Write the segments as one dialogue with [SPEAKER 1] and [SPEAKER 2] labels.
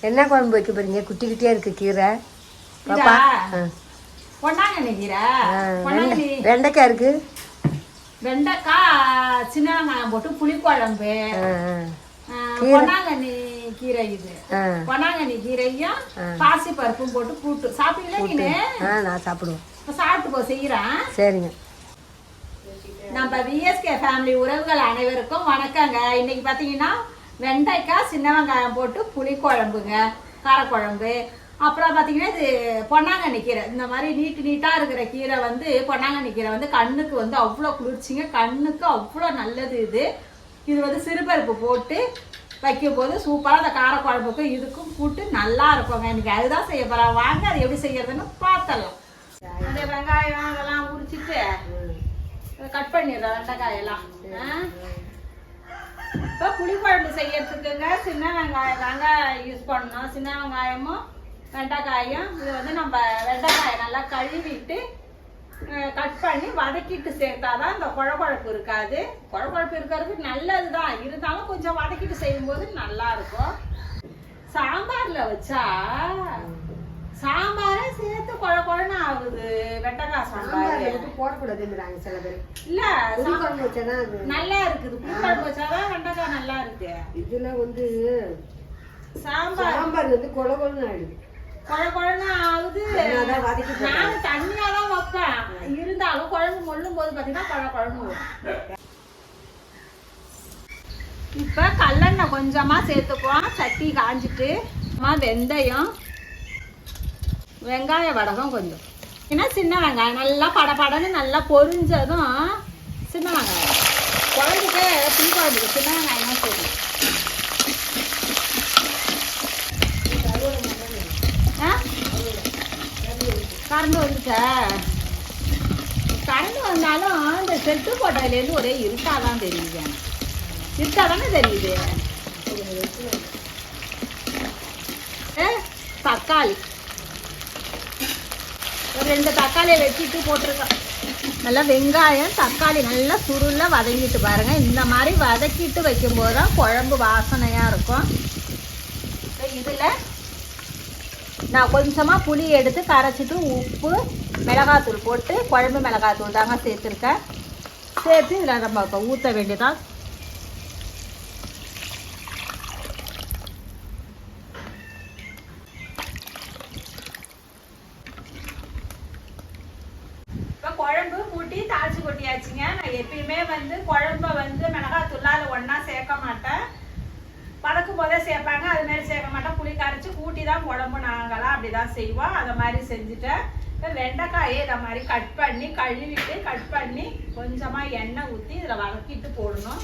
[SPEAKER 1] என்ன குழம்பு வைக்க போறீங்க? குட்டி குட்டியா இருக்கு கீரை. பாப்பா. ஆ.
[SPEAKER 2] பொன்னாங்க நினைக்கிற
[SPEAKER 1] ஆ,
[SPEAKER 2] பொன்னாங்க
[SPEAKER 1] வெண்டை- வெண்டைக்காய் இருக்கு.
[SPEAKER 2] வெண்டைக்காய் சின்ன வெங்காயம் போட்டு புளிக்குழம்பு.
[SPEAKER 1] ஆ, ஆ.
[SPEAKER 2] பொன்னாங்கண்ணி கீரை இது. பொன்னாங்கண்ணி கீரையும் பாசி பருப்பும் போட்டு கூட்டு. சாப்பிட்டீங்களா நீனு?
[SPEAKER 1] நான் சாப்பிடுவோம்
[SPEAKER 2] இப்ப சாப்பிட்டு போ செய்யறேன்
[SPEAKER 1] சரிங்க.
[SPEAKER 2] நம்ம விஎஸ்கே ஃபேமிலி உறவுகள் அனைவருக்கும் வணக்கங்க. இன்னைக்கு பார்த்தீங்கன்னா வெண்டைக்காய் சின்ன வெங்காயம் போட்டு புளிக்குழம்புங்க காரக்குழம்பு. அப்புறம் பார்த்தீங்கன்னா இது பொன்னாங்கண்ணி கீரை. இந்த மாதிரி நீட்டு நீட்டாக இருக்கிற கீரை வந்து பொன்னாங்கண்ணி கீரை வந்து கண்ணுக்கு வந்து அவ்வளோ குளிர்ச்சிங்க. கண்ணுக்கு அவ்வளோ நல்லது இது. இது வந்து சிறுபருப்பு போட்டு வைக்கும்போது சூப்பராக அந்த காரக்குழம்புக்கும் இதுக்கும் கூட்டு நல்லா இருக்குங்க. இன்னைக்கு அதுதான் செய்ய போகிறேன் வாங்க அது எப்படி செய்யறதுன்னு பார்த்தலாம் அந்த வெங்காயம் அதெல்லாம் உரிச்சிட்டு கட் பண்ணிடுறேன் வெண்டைக்காயெல்லாம். இப்போ புளிக்குழம்பு செய்யறதுக்குங்க சின்ன வெங்காயம் தாங்க யூஸ் பண்ணணும். சின்ன வெங்காயமும் வெண்டைக்காயும் இது வந்து நம்ம வெண்டைக்காயை நல்லா கழுவிட்டு கட் பண்ணி வதக்கிட்டு சேர்த்தாதான் இந்த குழப்பழப்பு இருக்காது. குழப்பழப்பு இருக்கிறதுக்கு நல்லது தான் இருந்தாலும் கொஞ்சம் வதக்கிட்டு செய்யும்போது நல்லா இருக்கும். சாம்பாரில் வச்சா சாம்பாரே ஆகுது வெண்டைக்காய் சாம்பார்
[SPEAKER 1] போடக்கூடாதுங்கிறாங்க சில பேர்.
[SPEAKER 2] இல்ல
[SPEAKER 1] குழம்பு வச்சாதான் அது
[SPEAKER 2] நல்லா இருக்குது. புளிக்குழம்பு வச்சாதான் வெண்டைக்காய் நல்லா இருக்கு.
[SPEAKER 1] இதுல வந்து
[SPEAKER 2] சாம்பார்.
[SPEAKER 1] சாம்பார் வந்து கொல கொலன்னு ஆயிடுது.
[SPEAKER 2] குழ குழன்னு ஆகுது. நானும் தண்ணியா தான் வைப்பேன். இருந்தாலும் குழம்பு மொள்ளும் போது பாத்தீங்கன்னா குழ குழம்பு இப்ப கல்லெண்ணெய் கொஞ்சமா சேர்த்துப்போம் சட்டி காஞ்சிட்டு வெந்தயம் வெங்காய வடகம் கொஞ்சம். ஏன்னா சின்ன வெங்காயம் நல்லா படபடன்னு நல்லா பொரிஞ்சதும் சின்ன வெங்காயம். குழம்புக்கு புளி குழம்புக்கு சின்ன வெங்காயம் தான் சரி ஆ? கரண்ட் வந்துச்சா கரண்ட் வந்தாலும் இந்த செட்டு போட்டதுலேருந்து ஒரே இருட்டாக தான் தெரியுது எனக்கு. தானே தெரியுது ஏ, தக்காளி ஒரு ரெண்டு தக்காளியை வெட்டிட்டு போட்டிருக்கேன் நல்லா வெங்காயம் தக்காளி நல்லா சுருள வதங்கிட்டு பாருங்க. இந்த மாதிரி வதக்கிட்டு வைக்கும்போது தான் குழம்பு வாசனையாக இருக்கும். இதில் நான் கொஞ்சமாக புளி எடுத்து கரைச்சிட்டு உப்பு மிளகாத்தூள் போட்டு குழம்பு மிளகாத்தூள் தாங்க சேர்த்துருக்கேன். சேர்த்து இதில் நம்ம இப்போ ஊற்ற வேண்டியதான் இப்போ குழம்பு கூட்டி தாளிச்சு கொட்டியாச்சுங்க நான் எப்பயுமே வந்து குழம்ப வந்து மிளகாத்தூள் அதில் ஒன்றா சேர்க்க மாட்டேன். வதக்கும் போதே சேர்ப்பாங்க அது மாதிரி சேர்க்க மாட்டோம் புளி கரைச்சி கூட்டி தான் குழம்பு நாங்களாம் அப்படி தான் செய்வோம். அதை மாதிரி செஞ்சுட்டேன். இப்போ வெண்டைக்காயை இதை மாதிரி கட் பண்ணி கழுவிட்டு கட் பண்ணி கொஞ்சமாக எண்ணெய் ஊற்றி இதில் வதக்கிட்டு போடணும்.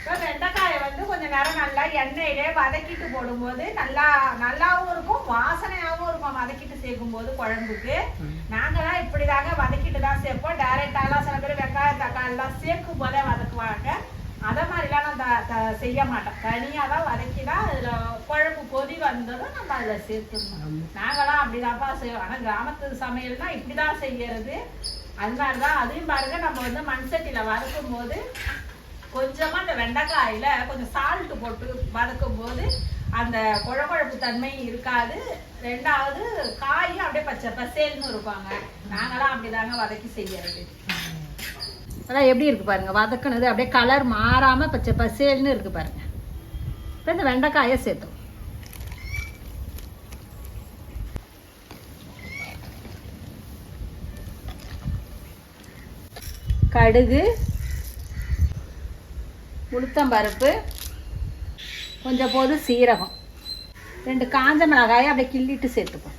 [SPEAKER 2] இப்போ வெண்டைக்காயை வந்து கொஞ்சம் நேரம் நல்லா எண்ணெயிலே வதக்கிட்டு போடும்போது நல்லா நல்லாவும் இருக்கும் வாசனையாகவும் இருக்கும் வதக்கிட்டு சேர்க்கும்போது குழம்புக்கு. நாங்களாம் இப்படி தாங்க வதக்கிட்டு தான் சேர்ப்போம் டைரெக்டாலாம் சில பேர் தக்காளிலாம் சேர்க்கும் போதே வதக்குவாங்க. அதை மாதிரிலாம் நான் செய்ய மாட்டோம். தனியாக தான் வதக்கி தான் அதில் குழம்பு கொதி வந்ததும் நம்ம அதில் சேர்த்துக்கணும் நாங்களாம் அப்படிதான்ப்பா செய்வோம். ஆனால் கிராமத்து சமையல்னா இப்படி தான் செய்யறது. அதனால தான் அதையும் பாருங்க நம்ம வந்து மண் சட்டியில் வதக்கும் போது கொஞ்சமாக அந்த வெண்டைக்காயில கொஞ்சம் சால்ட் போட்டு வதக்கும் போது அந்த குழகுழப்பு தன்மை இருக்காது. ரெண்டாவது காயும் அப்படியே பச்சை பசேல்னு இருப்பாங்க நாங்களாம் அப்படிதாங்க வதக்கி செய்யறது. அதான் எப்படி இருக்கு பாருங்க வதக்குனது அப்படியே கலர் மாறாம பச்சை பசேல்னு இருக்கு பாருங்க. இப்போ இந்த வெண்டைக்காயை சேர்த்தோம். கடுகு உளுத்தம்பருப்பு கொஞ்சம் போது சீரகம். ரெண்டு காஞ்ச மிளகாயை அப்படியே கிள்ளிட்டு சேர்த்துப்போம்.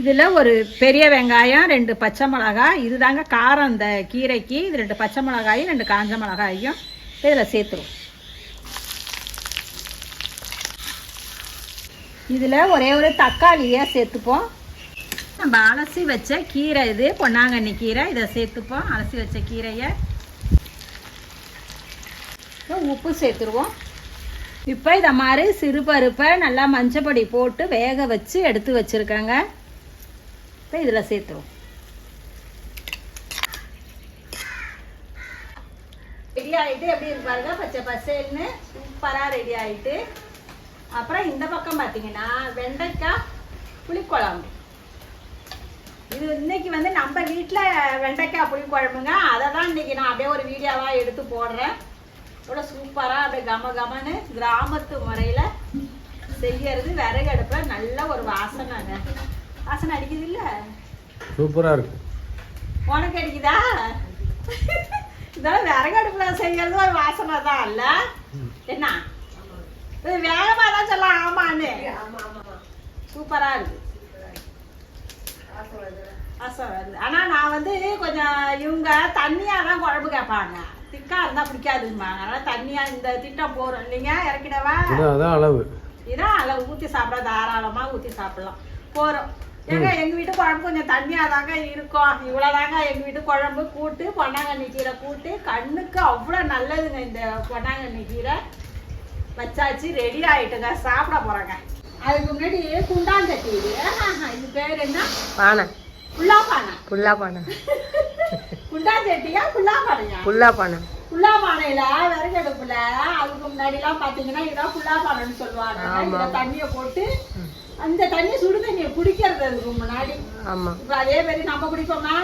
[SPEAKER 2] இதில் ஒரு பெரிய வெங்காயம் ரெண்டு பச்சை மிளகாய் இதுதாங்க காரம் இந்த கீரைக்கு இது ரெண்டு பச்சை மிளகாயும் ரெண்டு காஞ்ச மிளகாயும் இதில் சேர்த்துருவோம். இதில் ஒரே ஒரு தக்காளியை சேர்த்துப்போம். நம்ம அலசி வச்ச கீரை இது பொன்னாங்கண்ணி கீரை இதை சேர்த்துப்போம். அலசி வச்ச கீரையை உப்பு சேர்த்துருவோம். இப்போ இதை மாதிரி சிறுபருப்பை நல்லா மஞ்சப்பொடி போட்டு வேக வச்சு எடுத்து வச்சுருக்கேங்க. இப்போ இதில் சேர்த்துருவோம் ரெடி ஆகிட்டு எப்படி இருப்பாருங்க பச்சை பசேல்னு சூப்பராக ரெடி ஆகிட்டு அப்புறம் இந்த பக்கம் பார்த்தீங்கன்னா வெண்டைக்காய் புளிக்குழம்பு இது இன்னைக்கு வந்து நம்ம வீட்டில் வெண்டைக்காய் புளிக்குழம்புங்க அதை தான் இன்னைக்கு நான் அப்படியே ஒரு வீடியோவாக எடுத்து போடுறேன் இவ்வளோ சூப்பராக அப்படியே கம கமன்னு கிராமத்து முறையில் செய்யறது விறகு அடுப்பில் நல்ல ஒரு வாசனைங்க வாசனை அடிக்குது இல்லை
[SPEAKER 3] சூப்பராக இருக்கு.
[SPEAKER 2] உனக்கு அடிக்குதா? இதெல்லாம் விறகு அடுப்புல செய்யறது ஒரு வாசனை தான் இல்ல? என்ன? இது வேகமா தான் சொல்ல ஆமான்னு. சூப்பரா இருக்கு. ஆனா நான் வந்து கொஞ்சம் இவங்க தண்ணியா தான் குழம்பு கேட்பாங்க. திக்கா இருந்தா பிடிக்காதும்பாங்க அதனால தண்ணியா இந்த திட்டம் போறோம். இல்லைங்க இறக்கிடவா?
[SPEAKER 3] அளவு.
[SPEAKER 2] இதான் அதில் ஊற்றி சாப்பிட தாராளமா ஊற்றி சாப்பிடலாம். போகிறோம் ஏங்க எங்கள் வீட்டு குழம்பு கொஞ்சம் தண்ணியாக தாங்க இருக்கும். இவ்வளோதாங்க எங்கள் வீட்டு குழம்பு. கூட்டு பொன்னாங்கண்ணி கீரை கூட்டு. கண்ணுக்கு அவ்வளோ நல்லதுங்க இந்த பொன்னாங்கண்ணி கீரை. வச்சாச்சு ரெடி ஆயிட்டுங்க. சாப்பிட போகிறோங்க அதுக்கு முன்னாடி குண்டாந்தட்டி இது. இது பேர் என்ன?
[SPEAKER 1] பானை.
[SPEAKER 2] புல்லா பானை
[SPEAKER 1] புல்லா பானை
[SPEAKER 2] புல்லா பானையா
[SPEAKER 1] புல்லா பானை
[SPEAKER 2] புல்லா பானையில விறகடுப்புல அதுக்கு முன்னாடி எல்லாம் பாத்தீங்கன்னா இதான் புல்லா பானைன்னு சொல்லுவாங்க. இதுல தண்ணிய போட்டு அந்த தண்ணி சுடு தண்ணிய குடிக்கிறது அதுக்கு முன்னாடி
[SPEAKER 1] ஆமாம்
[SPEAKER 2] இப்ப அதே மாதிரி நம்ம குடிப்போமா?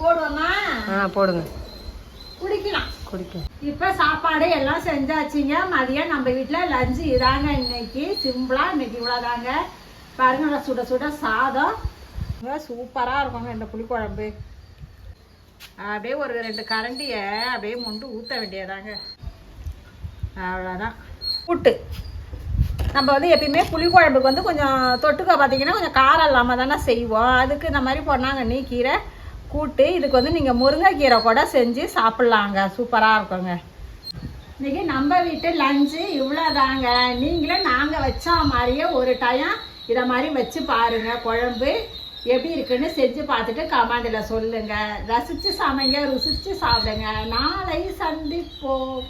[SPEAKER 2] போடுவோமா?
[SPEAKER 1] ஆ போடுங்க.
[SPEAKER 2] குடிக்கலாம்.
[SPEAKER 1] குடிக்க
[SPEAKER 2] இப்ப சாப்பாடு எல்லாம் செஞ்சாச்சுங்க. மதியம் நம்ம வீட்ல லஞ்சு இதாங்க இன்னைக்கு. சிம்பிளா இன்னைக்கு இவ்வளவுதாங்க. பாருங்க சுட சுட சாதம். சூப்பரா இருக்குங்க இந்த புளிக்குழம்பு. அப்படியே ஒரு ரெண்டு கரண்டிய அப்படியே மொண்டு ஊத்த வேண்டியதாங்க. அவ்வளோதான் கூட்டு. நம்ம வந்து எப்பயுமே புளிக்குழம்புக்கு வந்து கொஞ்சம் தொட்டுக்க பார்த்தீங்கன்னா கொஞ்சம் காரம் இல்லாமல் தானே செய்வோம். அதுக்கு இந்த மாதிரி பொன்னாங்கண்ணி கீரை கூட்டு இதுக்கு வந்து நீங்கள் முருங்கைக்கீரை கூட செஞ்சு சாப்பிட்லாங்க. சூப்பராக இருக்குங்க. இன்றைக்கி நம்ம வீட்டு லஞ்சு இவ்வளோதாங்க நீங்களே நாங்கள் வச்ச மாதிரியே ஒரு டைம் இதை மாதிரி வச்சு பாருங்க. குழம்பு எப்படி இருக்குன்னு செஞ்சு பார்த்துட்டு கமாண்டில் சொல்லுங்கள் ரசித்து சமைங்க ருசித்து சாப்பிடுங்க. நாளை சந்திப்போம்.